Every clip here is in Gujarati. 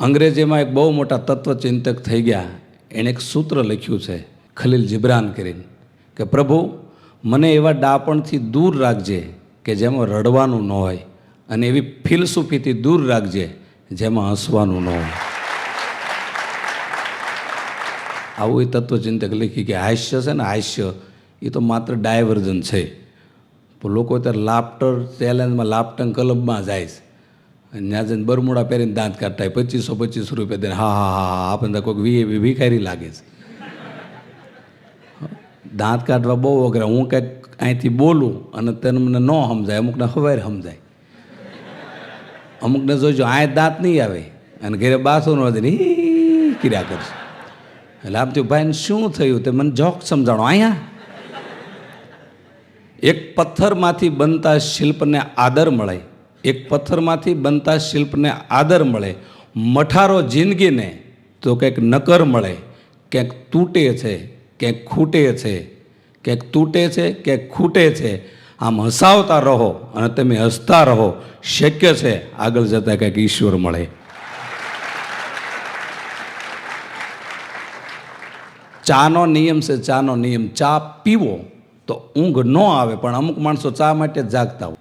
અંગ્રેજીમાં એક બહુ મોટા તત્વચિંતક થઈ ગયા. એણે એક સૂત્ર લખ્યું છે, ખલીલ જિબ્રાન કરીને, કે પ્રભુ, મને એવા ડાપણથી દૂર રાખજે કે જેમાં રડવાનું ન હોય અને એવી ફિલસૂફીથી દૂર રાખજે જેમાં હસવાનું ન હોય. આવું એ તત્વચિંતક લખી કે હાસ્ય છે ને હાસ્ય, એ તો માત્ર ડાયવર્ઝન છે. લોકો અત્યારે લાફ્ટર ચેલેન્જમાં લાફ્ટન ક્લબમાં જાય છે. ત્યાં જઈને બરમુડા પહેરીને દાંત કાઢતા હોય, પચીસો પચીસો રૂપિયા દઈને, હા હા હા હા, આપણને કોઈક વી ભિખારી લાગે છે. દાંત કાઢવા બહુ અઘરા હું કંઈક અહીંથી બોલું અને તેને મને ન સમજાય, અમુકને ખબર સમજાય. અમુકને જોઈજો આ દાંત નહીં આવે. અને ઘરે બાસો ન વધે કર્યા કરશે. એટલે આમ થયું, ભાઈને શું થયું તે મને જોક સમજાણો, અહીંયા? એક પથ્થરમાંથી બનતા શિલ્પને આદર મળે. એક પથ્થરમાંથી બનતા શિલ્પને આદર મળે, મઠારો જિંદગીને તો કંઈક નકર મળે, ક્યાંક તૂટે છે, ક્યાંક ખૂટે છે, ક્યાંક તૂટે છે, ક્યાંક ખૂટે છે. આમ હસાવતા રહો અને તમે હસતા રહો, શક્ય છે આગળ જતાં કંઈક ઈશ્વર મળે. ચાનો નિયમ છે, ચાનો નિયમ. ચા પીવો તો ઊંઘ ન આવે, પણ અમુક માણસો ચા માટે જાગતા હોય.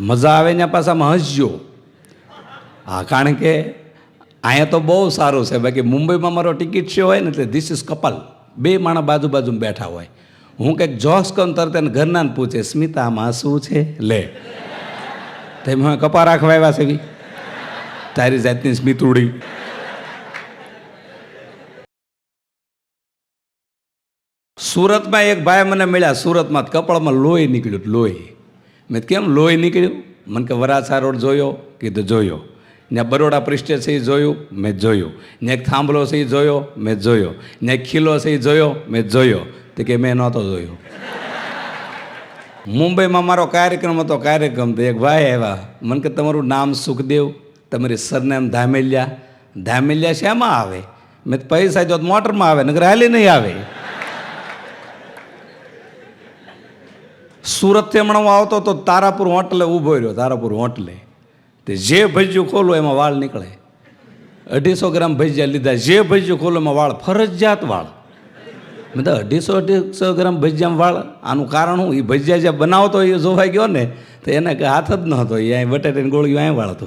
મજા આવે ને પાછામાં હસજો હા, કારણ કે અહીંયા તો બહુ સારું છે. બાકી મુંબઈમાં મારો ટિકિટ શો હોય ને એટલે ધીસ ઇઝ કપલ. બે માણસ બાજુ બાજુમાં બેઠા હોય. હું કંઈક જોશ કહું તરત એને ઘરનાને પૂછે, સ્મિતા, આમાં શું છે? લે. તેમ કપા રાખવા આવ્યા છે બી. તારી જાતની સ્મિતુડી સુરતમાં એક ભાઈ મને મળ્યા. સુરતમાં કપાળમાં લોહી નીકળ્યું, લોહી. મેં કેમ લોહી નીકળ્યું? મને કે, વરાછા રોડ જોયો. કીધું, જોયો. ને બરોડા પૃષ્ઠ છે એ જોયું, મેં જોયું. ને એક થાંભલો છે એ જોયો, મેં જોયો. ને એક ખીલો છે એ જોયો, મેં જોયો. તો કે, મેં નહોતો જોયો. મુંબઈમાં મારો કાર્યક્રમ હતો, કાર્યક્રમ તો એક ભાઈ આવ્યા. મને કે, તમારું નામ સુખદેવ, તમારી સરનામ ધામેલિયા. ધામેલિયા શેમાં આવે? મેં પૈસા જો મોટરમાં આવે નગર હાલી નહીં આવે. સુરતથી હમણાં હું આવતો તો તારાપુર હોટલે ઊભો રહ્યો, તારાપુર હોટલે. તે જે ભજીયું ખોલો એમાં વાળ નીકળે. અઢીસો ગ્રામ ભજીયા લીધા, જે ભજીયું ખોલો એમાં વાળ, ફરજિયાત વાળ. મેં તો અઢીસો અઢીસો ગ્રામ ભજીયામાં વાળ? આનું કારણ હું એ ભજીયા જે બનાવતો એ જોવાઈ ગયો ને, તો એને હાથ જ ન હતો એ અહીં બટાટાની ગોળીઓ અહીં વાળતો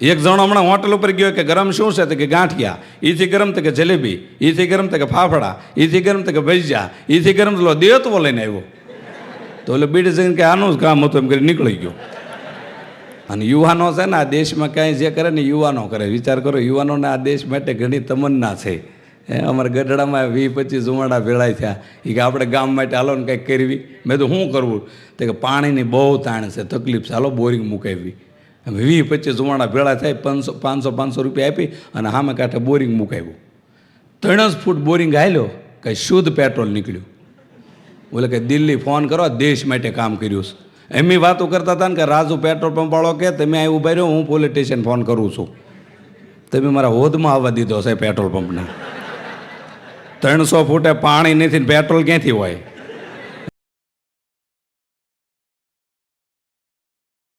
એક જણો હમણાં હોટલ ઉપર ગયો કે ગરમ શું છે તો કે ગાંઠિયા, ઈથી ગરમ તો કે જલેબી, ઈથી ગરમ તો કે ફાફડા, ઈથી ગરમ તો કે ભજીયા, ઈથી ગરમ તો લો લઈને આવ્યો. તો એટલે બીડે જઈને કે આનું જ કામ હતું એમ કરી નીકળી ગયો. અને યુવાનો છે ને આ દેશમાં કાંઈ જે કરે ને યુવાનો કરે. વિચાર કરો, યુવાનોને આ દેશ માટે ઘણી તમન્ના છે. અમારા ગઢડામાં વીસ પચીસ ઉમાડા ભેળાય થયા. એ કે આપણે ગામ માટે હાલો ને કંઈક કરવી. મેં તો શું કરવું? તો કે પાણીની બહુ તાણ છે, તકલીફ છે. હાલો, બોરિંગ મુકાવી. વીસ પચીસ જુમાડા ભેળા થાય, પાંચસો પાંચસો પાંચસો રૂપિયા આપી અને સામે કાંઠે બોરિંગ મુકાવ્યું. ત્રણ જ ફૂટ બોરિંગ હાલ્યો કંઈ શુદ્ધ પેટ્રોલ નીકળ્યું. બોલે કે દિલ્હી ફોન કરો, દેશ માટે કામ કર્યું છે. એમની વાતો કરતા હતા ને કે રાજુ પેટ્રોલ પંપ વાળો કે, તમે અહીં ઊભા રહ્યો, હું પોલીસ સ્ટેશન ફોન કરું છું. તમે મારા હોદમાં આવવા દીધો છે પેટ્રોલ પંપને. ત્રણસો ફૂટે પાણી નથી ને પેટ્રોલ ક્યાંથી હોય?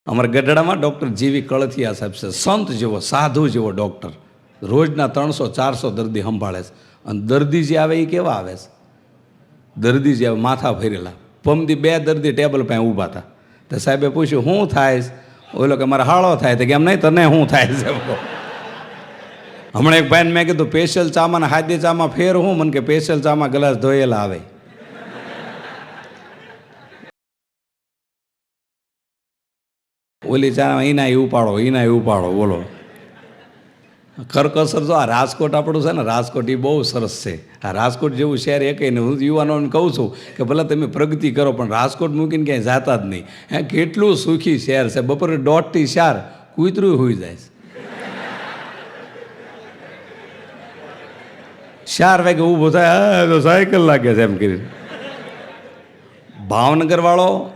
અમારા ગઢડામાં ડૉક્ટર જીવી કળથિયા સાહેબ છે. સંત જેવો, સાધુ જેવો ડૉક્ટર. રોજના ત્રણસો, ચારસો દર્દી સંભાળે છે. અને દર્દી જે આવે એ કેવા આવે છે? દર્દી જે આવે, માથા ફેરેલા. પમદી બે દર્દી ટેબલ પાસે ઊભા હતા. તો સાહેબે પૂછ્યું શું થાય ઓલો કે, મારે હાળો થાય તો કે, એમ નહીં તને શું થાય છે? હમણાં એક ભાઈને મેં કીધું, પેશિયલ ચામાં હાદી ચામાં ફેર હું. મને કે, પેશિયલ ચામાં ગ્લાસ ધોયેલા આવે. ઓલી ચા એના ઉપાડો એના ઉપાડો, બોલો. કરકસર જો આ રાજકોટ આપણું છે ને, રાજકોટ એ બહુ સરસ છે. આ રાજકોટ જેવું શહેર એ કંઈ નહીં હું યુવાનોને કહું છું કે ભલે તમે પ્રગતિ કરો, પણ રાજકોટ મૂકીને ક્યાંય જાતા જ નહીં. હે, કેટલું સુખી શહેર છે. બપોરે દોઢથી ચાર કૂતરું હોઈ જાય છે. ચાર વાગે ઊભો થાય સાયકલ લાગે છે એમ કરીને. ભાવનગર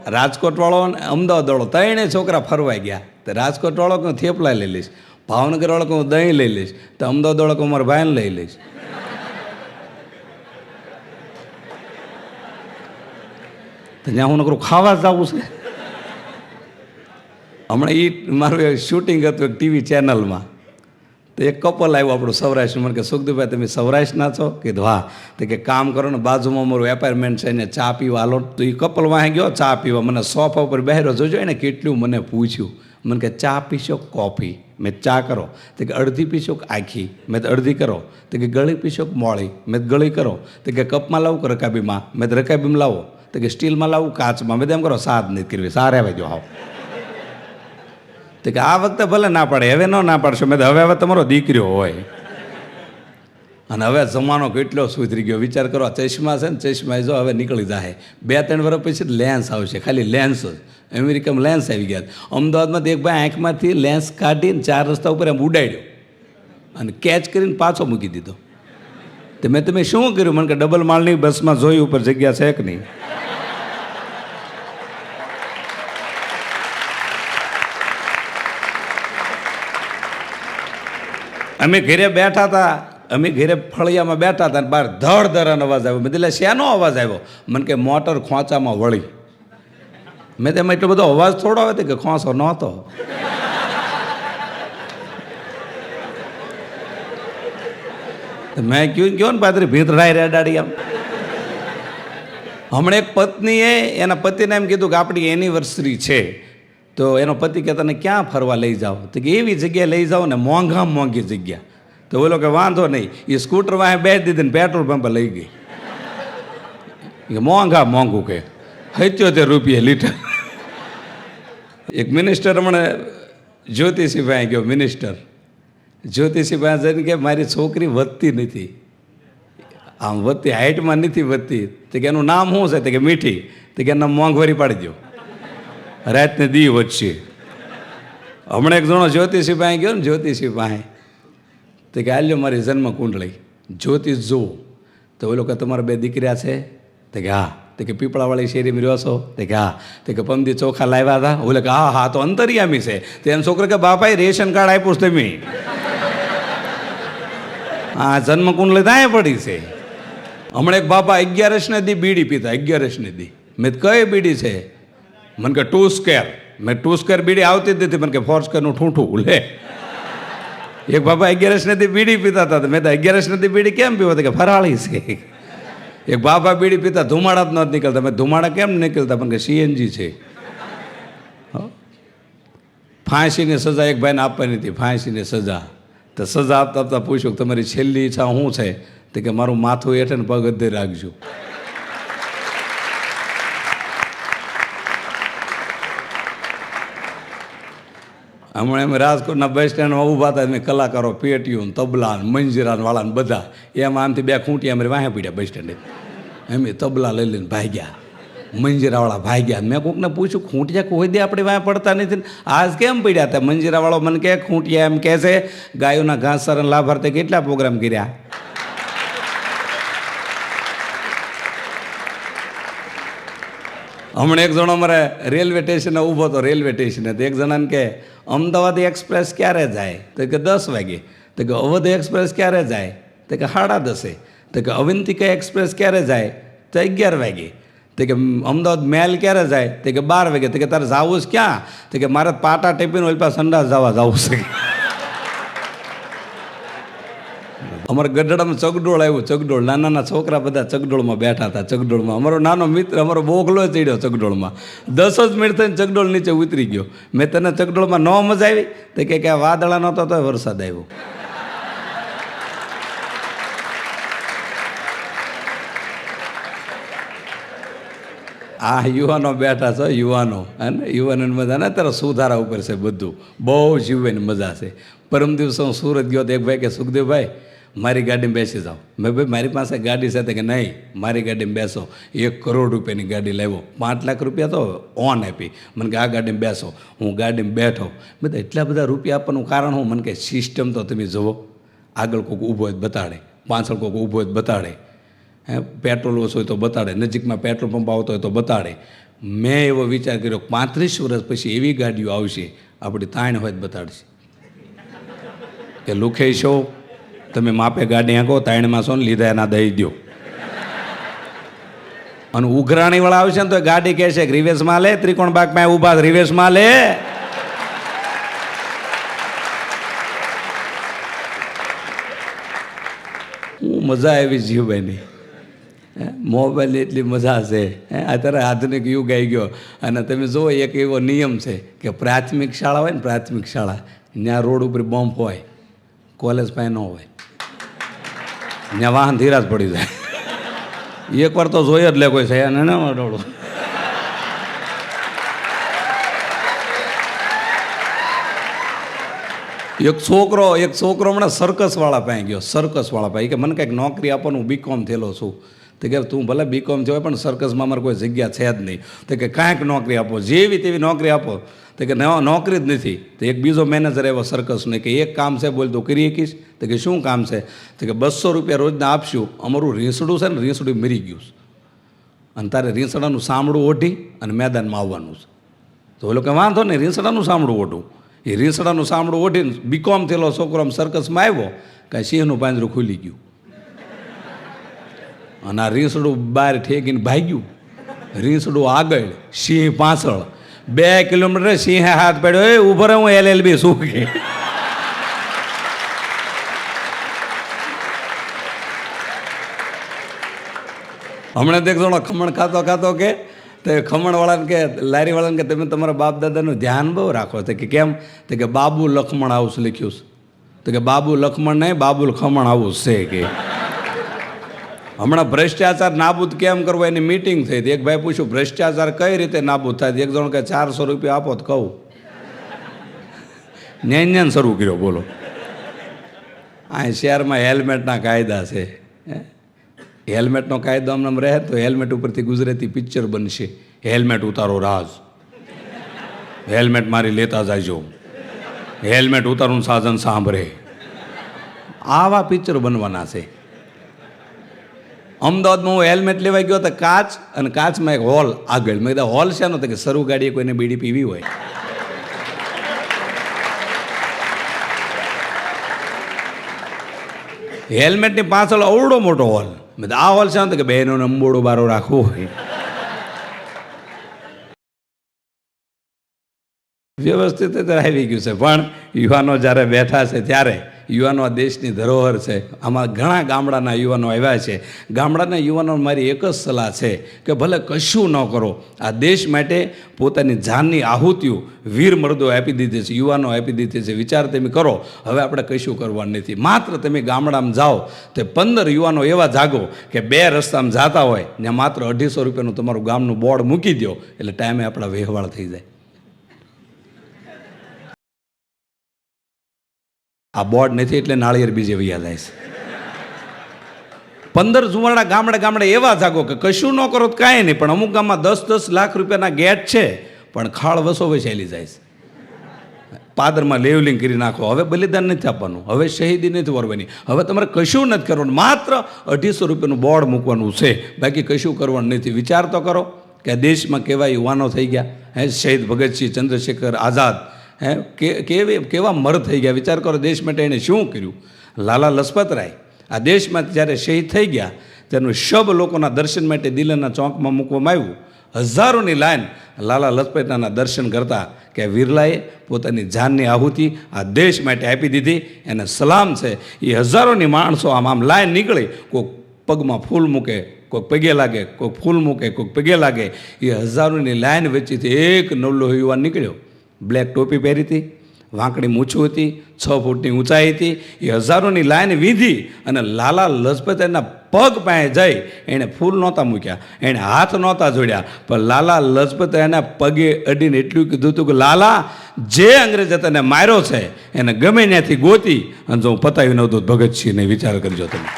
રાજકોટવાળો અને અમદાવાદવાળો ત્રણે છોકરા ફરવાઈ ગયા. તો રાજકોટવાળો કે હું થેપલા લઈ લઈશ. ભાવનગરવાળો કે હું દહીં લઈ લઈશ. તો અમદાવાદ વાળો કે મારા ભાઈને લઈ લઈશ. તો જ્યાં હું નકરું ખાવા જ જવું છે. હમણાં એ મારું શૂટિંગ હતું એક ટીવી ચેનલમાં તો એક કપલ આવ્યું આપણું સૌરાષ્ટ્ર મને કે સુખદુભાઈ તમે સૌરાષ્ટ્રના છો? કીધું, હા. તો કે, કામ કરો ને, બાજુમાં અમારું એપાર્ટમેન્ટ છે એને ચા પીવા હાલો. તો એ કપલ વાંહે ગયો, ચા પીવા. મને સોફા ઉપર બહેરો જોજો એને કેટલું મને પૂછ્યું. મને કે, ચા પીશો કોફી? મેં ચા કરો. તો કે, અડધી પીશો આખી? મેં તો અડધી કરો. તો કે, ગળી પીશો મોળી? મેં તો ગળી કરો. તો કે, કપમાં લાવું કે રકાબીમાં? મેં તો રકાબીમાં લાવો. તો કે, સ્ટીલમાં લાવું કાચમાં? મેં તો એમ કરો, સાદ નહીં કરવી, સારા આવે જો આવો. તો કે આ વખતે ભલે ના પાડે, હવે ન ના પાડશો. મેં હવે હવે તમારો દીકરીઓ હોય. અને હવે જમાનો કેટલો સુધરી ગયો. વિચાર કરો, આ ચશ્મા છે ને, ચશ્મા જો હવે નીકળી જાય બે ત્રણ વર્ષ પછી લેન્સ આવશે, ખાલી લેન્સ જ. અમેરિકામાં લેન્સ આવી ગયા. અમદાવાદમાં એક ભાઈ આંખમાંથી લેન્સ કાઢીને ચાર રસ્તા ઉપર એમ ઉડાડ્યો. અને કેચ કરીને પાછો મૂકી દીધો. તો મેં તમે શું કર્યું? મને કે ડબલ માળની બસમાં જોઈ ઉપર જગ્યા છે કે નહીં? અમે ઘરે બેઠા હતા, અમે ઘરે ફળિયામાં બેઠા હતા બહાર ધડ ધરાનો અવાજ આવ્યો. મેં એટલે શેનો અવાજ આવ્યો? મને કે, મોટર ખોંચામાં વળી. મેં તેમાં એટલો બધો અવાજ થોડો આવે તો કે ખોંસો નહોતો. મેં કહ્યું કહ્યું ને પાત્રી ભીતરાય રેડાડી આમ. હમણાં એક પત્નીએ એના પતિને એમ કીધું કે, આપણી એનિવર્સરી છે. તો એનો પતિ કે, તને ક્યાં ફરવા લઈ જાઓ? તો કે, એવી જગ્યાએ લઈ જાઓ ને મોંઘા મોંઘી જગ્યા. તો બોલો કે, વાંધો નહીં. એ સ્કૂટર વાહે બેસી દીધી ને પેટ્રોલ પંપે લઈ ગઈ. કે, મોંઘા મોંઘું કે. સિત્યોતેર રૂપિયા લીટર. એક મિનિસ્ટર હમણાં જ્યોતિષીભાઈ ગયો, મિનિસ્ટર. જ્યોતિષીભાઈ જઈને કે, મારી છોકરી વધતી નથી. આમ વધતી હાઇટમાં નથી વધતી. તો કે, એનું નામ શું છે? તો કે, મીઠી. તો કે એના મોંઘ મોંઘવારી પાડી દો રાતને દી વચ્ચે હમણાં એક જણો જ્યોતિષી પાસે ગયો ને, જ્યોતિષી પાસે. તો કે આલ્યો મારી જન્મ કુંડળી જ્યોતિષ જુઓ. તો ઓલો કે, તમારા બે દીકરા છે? તો કે, હા. તો કે, પીપળાવાળી શેરીમાં રહ્યો છો? તો કે, હા. તો કે પમદી ચોખા લાવ્યા હતા. ઓલે કે, હા હા, તો અંતરિયામી છે. તો એમ છોકરો કે, બાપાએ રેશન કાર્ડ આપ્યું છે તમે. હા જન્મ કુંડળી ત્યાં પડી છે. હમણાં એક બાપા અગિયારસને દી બીડી પીતા અગિયારસને દી. મેં કઈ બીડી છે? મને કે ટુ સ્કેર મેં ટુ સ્કેર બીડી આવતી જ નથી. મને કે ફોર સ્કેરનું ઠૂંઠું. લે એક બાપા અગિયારસ નથી બીડી પીતા હતા. મેં તો અગિયારસ નથી બીડી કેમ પીવો? કે ફરાળી છે. એક બાપા બીડી પીતા. ધુમાડા જ નથી નીકળતા. મેં ધુમાડા કેમ નીકળતા? પણ કે સીએનજી છે. ફાંસીની સજા એક ભાઈને આપવાની હતી. ફાંસીની સજા. તો સજા આપતા આપતા પૂછ્યું તમારી છેલ્લી ઈચ્છા શું છે? તો કે મારું માથું હેઠે ને પગ અધે રાખજો. હમણાં એમ રાજકોટના બસ સ્ટેન્ડમાં ઊભા હતા મેં કલાકારો પેટીયું ને તબલા ને મંજીરા વાળા ને બધા. એમ આમથી બે ખૂંટી અમારે વાહે પીડ્યા બસ સ્ટેન્ડે એમ તબલા લઈ લઈને ભાગ્યા. મંજીરાવાળા ભાગ્યા મેં કોકને પૂછ્યું, ખૂંટિયા કોઈ દે આપણે વાંહે પડતા નથી? આજ કેમ પડ્યા હતા મંજીરાવાળો મને કહે, ખૂંટિયા એમ કહે છે, ગાયોના ઘાસચારા લાભાર્થે કેટલા પ્રોગ્રામ કર્યા? હમણાં એક જણો અમારે રેલવે સ્ટેશને ઊભો હતો રેલવે સ્ટેશને તો એક જણાને કે અમદાવાદ એક્સપ્રેસ ક્યારે જાય? તો કે દસ વાગે. તો કે અવધ એક્સપ્રેસ ક્યારે જાય? તો કે સાડા દસે. તો કે અવંતિકા એક્સપ્રેસ ક્યારે જાય? તો અગિયાર વાગે. તો કે અમદાવાદ મેલ ક્યારે જાય? તો કે બાર વાગે. તો કે તારે જવું છે ક્યાં? તો કે મારે પાટા ટેપીને ઓલી પાસે સંડાસ જવા જવું છે. અમારે ગઢડામાં ચગડોળ આવ્યું, ચગડોળ. નાના નાના છોકરા બધા ચગડોળમાં બેઠા હતા, ચગડોળમાં. અમારો નાનો મિત્ર, અમારો બોગલો ચડ્યો ચગડોળમાં. દસ જ મિનિટ થઈને ચગડોળ નીચે ઉતરી ગયો. મેં તને ચગડોળમાં ન મજા આવી? તો કે આ વાદળા નહોતો તો વરસાદ આવ્યો. આ યુવાનો બેઠા છે, યુવાનો. અને યુવાનોની મજા ને અત્યારે સુધારા ઉપર છે બધું. બહુ જીવવાની મજા છે. પરમ દિવસે હું સુરત ગયો તો એક ભાઈ કે, સુખદેવભાઈ મારી ગાડીમાં બેસી જાઓ. મેં ભાઈ મારી પાસે ગાડી છે. કે, નહીં, મારી ગાડીમાં બેસો. એક કરોડ રૂપિયાની ગાડી લાવ્યો. પાંચ લાખ રૂપિયા તો ઓન આપી. મને કે, આ ગાડીમાં બેસો. હું ગાડીમાં બેઠો. બધા એટલા બધા રૂપિયા આપવાનું કારણ હું મને કે, સિસ્ટમ તો તમે જુઓ. આગળ કોઈક ઊભો હોય બતાડે. પાછળ કોઈક ઊભો હોય બતાડે. હે, પેટ્રોલ ઓછો હોય તો બતાડે. નજીકમાં પેટ્રોલ પંપ આવતો હોય તો બતાડે. મેં એવો વિચાર કર્યો, પાંત્રીસ વર્ષ પછી એવી ગાડીઓ આવશે, આપણી તાણ હોય તો બતાડશે. કે લુખે છો તમે માપે ગાડી આંકો, તાયણમાં સોન લીધા એના દઈ દો અને ઉઘરાણી ઉઘરાણીવાળા આવશે ને તો ગાડી કહેશે રિવેશ રિવેશમાં લે, ત્રિકોણ બાગમાં ઊભા રિવેશમાં લે. મજા આવી જીવભાઈની મોબાઈલ એટલી મજા છે. અત્યારે આધુનિક યુગ આવી ગયો. અને તમે જુઓ, એક એવો નિયમ છે કે પ્રાથમિક શાળા હોય ને પ્રાથમિક શાળા ત્યાં રોડ ઉપર બોમ્બ હોય કોલેજ પાસે ન હોય. ત્યાં વાહન ધીરા જ પડી જાય. એકવાર તો જોઈ જ લે કોઈ છે ને ના રોડ. એક છોકરો એક છોકરો હમણાં સર્કસવાળા પાસે ગયો સર્કસવાળા પાસે. કે મને કંઈક નોકરી આપવાનું બીકોમ થયેલો છું. તો કે તું ભલે બીકોમ થયો પણ સર્કસમાં અમારે કોઈ જગ્યા છે જ નહીં. તો કે કાંઈક નોકરી આપો, જેવી તેવી નોકરી આપો. તો કે નવા નોકરી જ નથી. તો એક બીજો મેનેજર એવો સર્કસને કે એક કામ છે બોલ તું કરી શકીશ? તો કે શું કામ છે? તો કે બસો રૂપિયા રોજના આપશું. અમારું રીંસડું છે ને રીંસડું મરી ગયું છે. અને તારે રીંસડાનું સાંભળું ઓઢી અને મેદાનમાં આવવાનું છે. તો ઓલો કે વાંધો નહીં રીંસડાનું સાંભળું ઓઢું. એ રીંસડાનું સાંભળું ઓઢીને બીકોમ થયેલો છોકરો આમ સર્કસમાં આવ્યો, કાંઈ સિંહનું પાંજરું ખુલી ગયું. અને આ રીંસડું બહાર ઠેકીને ભાગ્યું. રીંસડું આગળ, સિંહ પાછળ. બે કિલોમીટર સિંહે હાથ પાડ્યો, એ ઊભો રહે, હું એલએલબી શું કે હમણાં દેખ જણો ખમણ ખાતો ખાતો કે, તો ખમણવાળાને કે, લારીવાળાને કે, તમે તમારા બાપ દાદાનું ધ્યાન બહુ રાખો. તો કે, કેમ? તો કે, બાબુ લખમણ હાઉસ લખ્યું છે. તો કે, બાબુ લખમણ નહીં બાબુ ખમણ હાઉસ છે, કે હમણાં ભ્રષ્ટાચાર નાબૂદ કેમ કરવો એની મીટિંગ થઈ હતી. એક ભાઈ પૂછ્યું, ભ્રષ્ટાચાર કઈ રીતે નાબૂદ થાય? એક જણ કે ચારસો રૂપિયા આપો તો કહું. ન્યાન ન્યાન શરૂ કર્યો, બોલો. આ શહેરમાં હેલ્મેટના કાયદા છે? હેલ્મેટનો કાયદો આમ રહે તો હેલ્મેટ ઉપરથી ગુજરાતી પિક્ચર બનશે. હેલ્મેટ ઉતારો રાજ. હેલ્મેટ મારી લેતા જાયજો હેલ્મેટ ઉતારું સાધન સાંભળે. આવા પિક્ચર બનવાના છે. અમદાવાદમાં હું હેલ્મેટ લેવા ગયો તો કાચ અને કાચમાં એક હોલ આગળ. મેં કીધા, હોલ છે તો કે શરૂ ગાડીએ કોઈને બીડી પીવી હોય. હેલ્મેટની પાછળ અવડો મોટો હોલ. મેં આ હોલ છે તો કે, બહેનોને અંબોડો બારો રાખવું હોય. વ્યવસ્થિત આવી ગયું છે. પણ યુવાનો જ્યારે બેઠા છે ત્યારે યુવાનો આ દેશની ધરોહર છે. આમાં ઘણા ગામડાના યુવાનો આવ્યા છે. ગામડાના યુવાનો મારી એક જ સલાહ છે કે ભલે કશું ન કરો, આ દેશ માટે પોતાની જાનની આહુતિઓ વીર મર્દો આપી દીધી છે, યુવાનો આપી દીધી છે. વિચાર તમે કરો, હવે આપણે કશું કરવાનું નથી. માત્ર તમે ગામડામાં જાઓ, તે પંદર યુવાનો એવા જાગો કે બે રસ્તામાં જાતા હોય ને માત્ર અઢીસો રૂપિયાનું તમારું ગામનું બોર્ડ મૂકી દો એટલે ટાઈમે આપણા વહેવાળ થઈ જાય. આ બોર્ડ નથી એટલે નાળિયેર બીજે વૈયા જાય છે. પંદર જુવાડા ગામડે ગામડે એવા જાગો કે કશું ન કરો તો કાંઈ નહીં, પણ અમુક ગામમાં દસ દસ લાખ રૂપિયાના ગેટ છે, પણ ખાળ વસો વસેલી જાય છે. પાદરમાં લેવલિંગ કરી નાખો, હવે બલિદાન નથી આપવાનું, હવે શહીદી નથી વરવાની, હવે તમારે કશું નથી કરવાનું, માત્ર અઢીસો રૂપિયાનું બોર્ડ મૂકવાનું છે, બાકી કશું કરવાનું નથી. વિચાર તો કરો કે દેશમાં કેવા યુવાનો થઈ ગયા, હે, શહીદ ભગતસિંહ, ચંદ્રશેખર આઝાદ હે? કેવી, કેવા મર થઈ ગયા? વિચાર કરો, દેશ માટે એણે શું કર્યું? લાલા લજપતરાય આ દેશમાં જ્યારે શહીદ થઈ ગયા, તેનું શબ લોકોના દર્શન માટે દિલ્હીના ચોકમાં મૂકવામાં આવ્યું. હજારોની લાઈન લાલા લજપતરાના દર્શન કરતા કે વિરલાએ પોતાની જાનની આહુતિ આ દેશ માટે આપી દીધી. એને સલામ છે. એ હજારોની માણસો આમ આમ લાઈન નીકળી કોઈક પગમાં ફૂલ મૂકે કોઈક પગે લાગે કોઈક ફૂલ મૂકે કોઈક પગે લાગે. એ હજારોની લાઈન વચ્ચેથી એક નવલો યુવાન નીકળ્યો. બ્લેક ટોપી પહેરી હતી, વાંકડી મૂછું હતી, છ ફૂટની ઊંચાઈ હતી, એ હજારોની લાઈન વીધી અને લાલા લજપત એના પગ પાસે જઈ એણે ફૂલ નહોતા મૂક્યા, એણે હાથ નહોતા જોડ્યા, પણ લાલા લજપત એના પગે અડીને એટલું કીધું હતું કે, લાલા, જે અંગ્રેજે તને માર્યો છે, એને ગમે ત્યાંથી ગોતી અને જો હું પતાવી નહોતો ભગતસિંહને વિચાર કરજો તમે.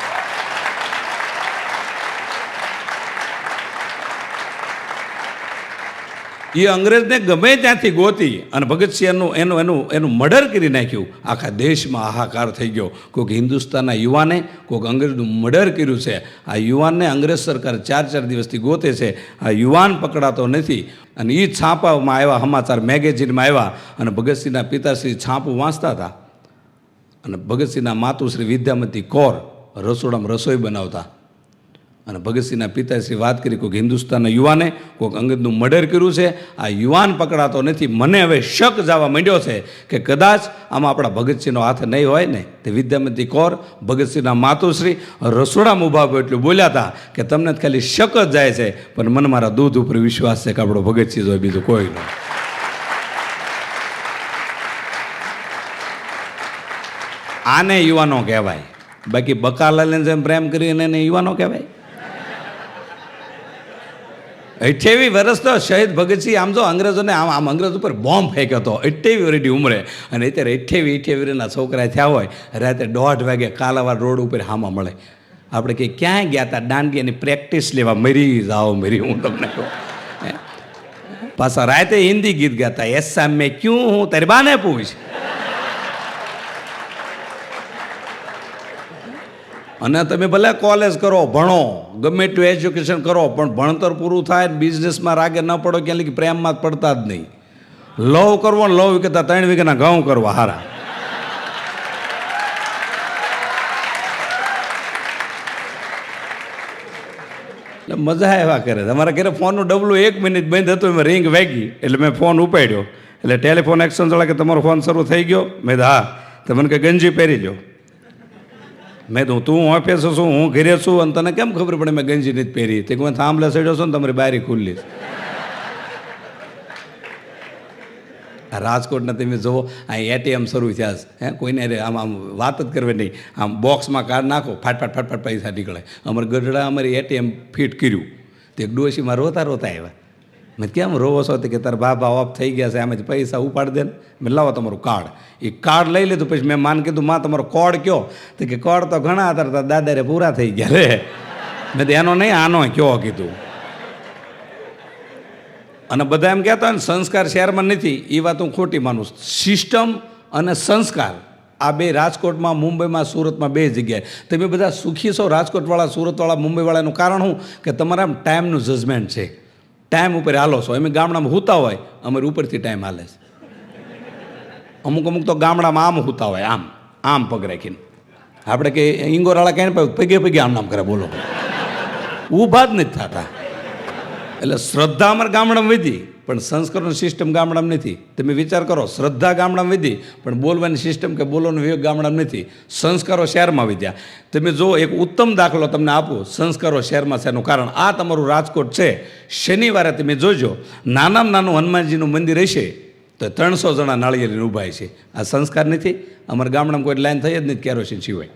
એ અંગ્રેજને ગમે ત્યાંથી ગોતી અને ભગતસિંહ એનું એનું એનું એનું મર્ડર કરી નાખ્યું. આખા દેશમાં હાહાકાર થઈ ગયો. કોઈક હિન્દુસ્તાનના યુવાને, કોઈક અંગ્રેજનું મર્ડર કર્યું છે. આ યુવાનને અંગ્રેજ સરકાર ચાર ચાર દિવસથી ગોતે છે. આ યુવાન પકડાતો નથી. અને એ છાપામાં આવ્યા, સમાચાર મેગેઝિનમાં આવ્યા. અને ભગતસિંહના પિતાશ્રી છાપું વાંચતા હતા. અને ભગતસિંહના માતુશ્રી વિદ્યામતી કૌર રસોડામાં રસોઈ બનાવતા. અને ભગતસિંહના પિતાશ્રી વાત કરી, કોઈક હિન્દુસ્તાનના યુવાને કોઈક અંગદનું મર્ડર કર્યું છે, આ યુવાન પકડાતો નથી. મને હવે શક જવા માંડ્યો છે કે કદાચ આમાં આપણા ભગતસિંહનો હાથ નહીં હોય ને, તે વિદ્યામતી કૌર ભગતસિંહના માતુશ્રી, રસોડામાં ઊભા હોય એટલું બોલ્યા હતા કે તમને ખાલી શક જ જાય છે, પણ મને મારા દૂધ ઉપર વિશ્વાસ છે કે આપણો ભગતસિંહ હોય બીજું કોઈ નહીં આને યુવાનો કહેવાય. બાકી બકાલાલને જેમ પ્રેમ કરીને એને યુવાનો કહેવાય. અઠ્યાવીસ વર્ષનો શહીદ ભગતસિંહ આમ જો અંગ્રેજોને આમ આમ અંગ્રેજ ઉપર બોમ્બ ફેંક્યો હતો. અઠ્યાવી વર્ષની ઉંમરે. અને અત્યારે અઠ્યાવી અઠ્યાવીના છોકરા થયા હોય, રાતે દોઢ વાગે કાલાવાડ રોડ ઉપર હામા મળે. આપણે કે ક્યાંય ગયા હતા દાંડિયાની પ્રેક્ટિસ લેવા મરી જાઓ મરી. હું તમને કહું? પાછા રાતે હિન્દી ગીત ગાતા. એસા મેં ક્યું હું? તારી બાને પૂછ. અને તમે ભલે કોલેજ કરો, ભણો, ગમે એટલું એજ્યુકેશન કરો, પણ ભણતર પૂરું થાય ને બિઝનેસમાં રાગે ન પડો ક્યાં લગી પ્રેમમાં જ પડતા જ નહીં. લવ કરવો ને લવ વિકતા ત્રણ વીઘાના ઘઉં કરવા હારા. એટલે મજા એવા કરે. તમારા ઘરે ફોનનું ડબલું એક મિનિટ બંધ હતું, એમાં રિંગ વાગી. એટલે મેં ફોન ઉપાડ્યો. એટલે ટેલિફોન એક્શન વાળા કે તમારો ફોન શરૂ થઈ ગયો? મેં હા. તો મને કે ગંજી પહેરી લો મેં તો તું ઓફિસ છું હું ઘરે છું? અને તને કેમ ખબર પડે મેં ગંજી નથી પહેરી? તે કોઈ થાંભલે સડ્યો છો ને, તમારી બારી ખુલ્લી રાજકોટના તમે જુઓ, આ એટીએમ શરૂ થયા છે. હે, કોઈને આમ આમ વાત જ કરવી નહીં. આમ બોક્સમાં કાર્ડ નાખો ફાટફાટ ફાટફાટ પૈસા નીકળે. અમારે ગઢડા અમારી એટીએમ ફિટ કર્યું. તે ડોશીમાં રોતા રોતા આવ્યા. મેં કેમ રોવો છો? કે તારા બાબા ઓફ થઈ ગયા છે આમાંથી પૈસા ઉપાડી દે ને. મેં લાવો તમારું કાર્ડ. એ કાર્ડ લઈ લીધું, પછી મેં માન કીધું, માં, તમારો કોડ કયો? તો કે, કોડ તો ઘણા હતા, તારા દાદારે પૂરા થઈ ગયા રે. મેં એનો નહીં, આનો કયો કીધું. અને બધા એમ કહેતા હોય ને, સંસ્કાર શહેરમાં નથી. એ વાત હું ખોટી માનું સિસ્ટમ અને સંસ્કાર આ બે રાજકોટમાં, મુંબઈમાં, સુરતમાં બે જગ્યાએ. તમે બધા સુખી છો? રાજકોટવાળા, સુરતવાળા, મુંબઈવાળાનું કારણ શું? કે તમારા આમ ટાઈમનું જજમેન્ટ છે. ટાઈમ ઉપર હાલો છો. અમે ગામડામાં હુતા હોય, અમારે ઉપરથી ટાઈમ હાલે છે. અમુક અમુક તો ગામડામાં આમ હુતા હોય, આમ આમ પગ રાખીને. આપણે કે ઈંગોરાળા કહે ને પગે પગે આમ નામ કરે, બોલો. ઊભા જ નથી થતા. એટલે શ્રદ્ધા અમારા ગામડામાં વધી. પણ સંસ્કારનું સિસ્ટમ ગામડામાં નથી. તમે વિચાર કરો, શ્રદ્ધા ગામડામાં વધી, પણ બોલવાની સિસ્ટમ કે બોલવાનો વિવેક ગામડામાં નથી. સંસ્કારો શહેરમાં વિધ્યા. તમે જો એક ઉત્તમ દાખલો તમને આપું. સંસ્કારો શહેરમાં છે એનું કારણ. આ તમારું રાજકોટ છે. શનિવારે તમે જોજો, નાનામાં નાનું હનુમાનજીનું મંદિર હશે, તો ત્રણસો જણા નાળિયેરીને ઊભા છે આ સંસ્કાર નથી. અમારા ગામડામાં કોઈ લાઈન થઈ જ નથી, કેરોસીન સિવાય.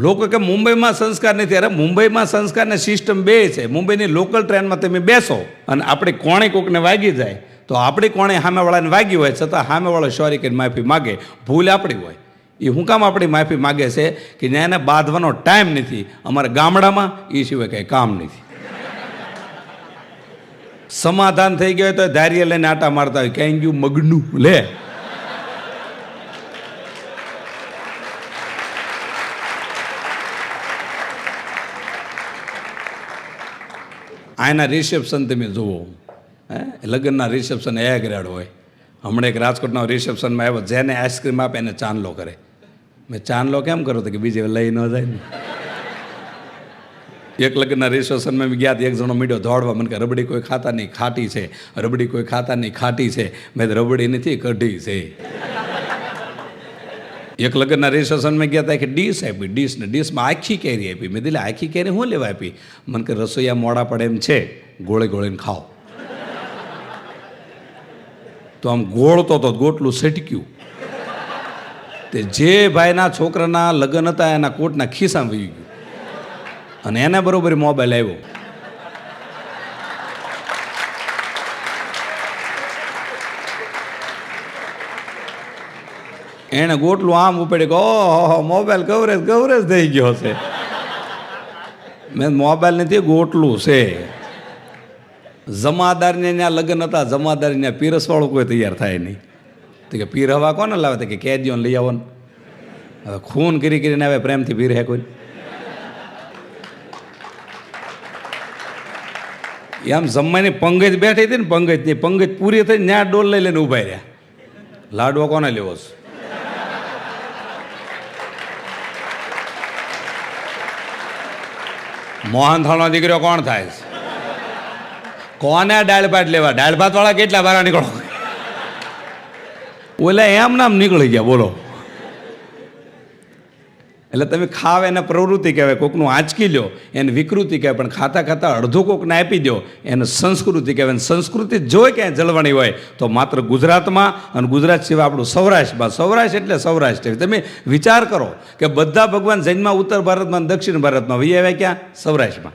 લોકો કે મુંબઈમાં સંસ્કાર નથી. અરે મુંબઈમાં સંસ્કારની સિસ્ટમ બે છે. મુંબઈની લોકલ ટ્રેનમાં તમે બેસો અને આપણે કોણે કોકને વાગી જાય, તો આપણી કોણે સામેવાળાને વાગી હોય છતાં સામેવાળો સોરી કરીને માફી માગે. ભૂલ આપણી હોય. એ હું કામ આપણી માફી માગે છે કે જ્યાં એને બાંધવાનો ટાઈમ નથી. અમારા ગામડામાં એ સિવાય કંઈ કામ નથી. સમાધાન થઈ ગયો તો ધાર્ય લઈને આટા મારતા હોય. ક્યાંય ગયું મગનું? લે. આના રિસેપ્શન તમે જુઓ. હે? લગ્નના રિસેપ્શન એ ગ્રેડ હોય. હમણાં એક રાજકોટના રિસેપ્શનમાં આવ્યો, જેને આઈસ્ક્રીમ આપે એને ચાંદલો કરે. મેં ચાંદલો કેમ કરો તો કે બીજે લઈ ન જાય ને. એક લગ્નના રિસેપ્શનમાં મેં ગયા એક જણો મીડિયો દોડવા, મને કે રબડી કોઈ ખાતા નહીં ખાટી છે. રબડી કોઈ ખાતા નહીં ખાટી છે. મેં રબડી નથી, કઢી છે. એક લગ્નના રિસેપ્શનમાં ગયા હતા કે ડીશ આપી ડીશ ને ડીશમાં આખી કેરી આપી. મેં દીધે આખી કેરી શું લેવા આપી? મને કે, રસોઈયા મોડા પડે એમ છે, ગોળે ગોળીને ખાઓ. તો આમ ગોળતો તો ગોટલું સટક્યું તે જે ભાઈના છોકરાના લગ્ન હતા, એના કોટના ખિસ્સામાં વહી ગયું. અને એના બરોબર મોબાઈલ આવ્યો. એણે ગોટલું આમ ઉપાડી કે, ઓહો મોબાઈલ કવરેજ કવરેજ થઈ ગયો છે. મેં મોબાઈલ નથી, ગોટલું છે. જમાદારને ત્યાં લગ્ન હતા, જમાદારને ત્યાં પીરસવાળું કોઈ તૈયાર થાય નહીં. તો કે, પીર હવા કોને લાવે? તો કે, કેદીઓને લઈ આવો હવે ખૂન કરી કરીને આવે, પ્રેમથી પીર હે કોઈ. એમ જમવાની પંગજ બેઠી હતી ને પંગજની પંગજ પૂરી થઈ ત્યાં ડોલ લઈ લઈને ઊભા રહ્યા. લાડવો કોને લેવો છે? મોહનથાળનો દીકરો કોણ થાય? છે કોને દાળ ભાત લેવા? દાળ ભાત વાળા કેટલા બારા નીકળો? ઓલા એમ નામ નીકળી ગયા, બોલો. એટલે તમે ખાવ એને પ્રવૃત્તિ કહેવાય, કોકનું આંચકી લો એને વિકૃતિ કહેવાય, પણ ખાતા ખાતા અડધું કોકને આપી દો, એને સંસ્કૃતિ કહેવાય સંસ્કૃતિ જોઈ ક્યાંય જળવાણી હોય, તો માત્ર ગુજરાતમાં અને ગુજરાત સિવાય આપણું સૌરાષ્ટ્રમાં, સૌરાષ્ટ્ર એટલે સૌરાષ્ટ્ર. તમે વિચાર કરો કે બધા ભગવાન જૈનમાં, ઉત્તર ભારતમાં દક્ષિણ ભારતમાં વી આવ્યા ક્યાં? સૌરાષ્ટ્રમાં.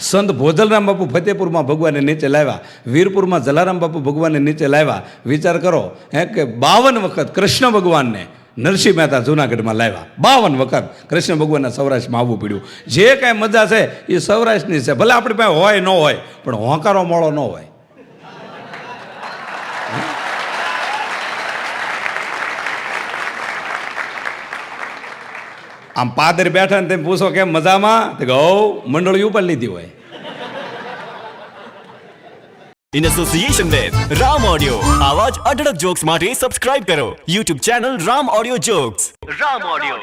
સંત ભોજલરામ બાપુ ફતેપુરમાં ભગવાનને નીચે લાવ્યા, વીરપુરમાં જલારામ બાપુ ભગવાનને નીચે લાવ્યા. વિચાર કરો, હે, કે બાવન વખત કૃષ્ણ ભગવાનને નરસિંહ મહેતા જુનાગઢમાં લાવ્યા. બાવન વખત કૃષ્ણ ભગવાનના સૌરાષ્ટ્રમાં આવવું પડ્યું. જે કાંઈ મજા છે, એ સૌરાષ્ટ્રની છે. ભલે આપણી પાસે હોય ન હોય, પણ હોંકારો મોળો ન હોય. આમ પાદર બેઠા ને તેમ પૂછો કેમ મજામાં? તો હો મંડળી ઉપર લીધી હોય. In association with Ram Audio. આવા જ અઢળક જોક્સ માટે સબસ્ક્રાઇબ કરો YouTube channel Ram audio jokes Ram audio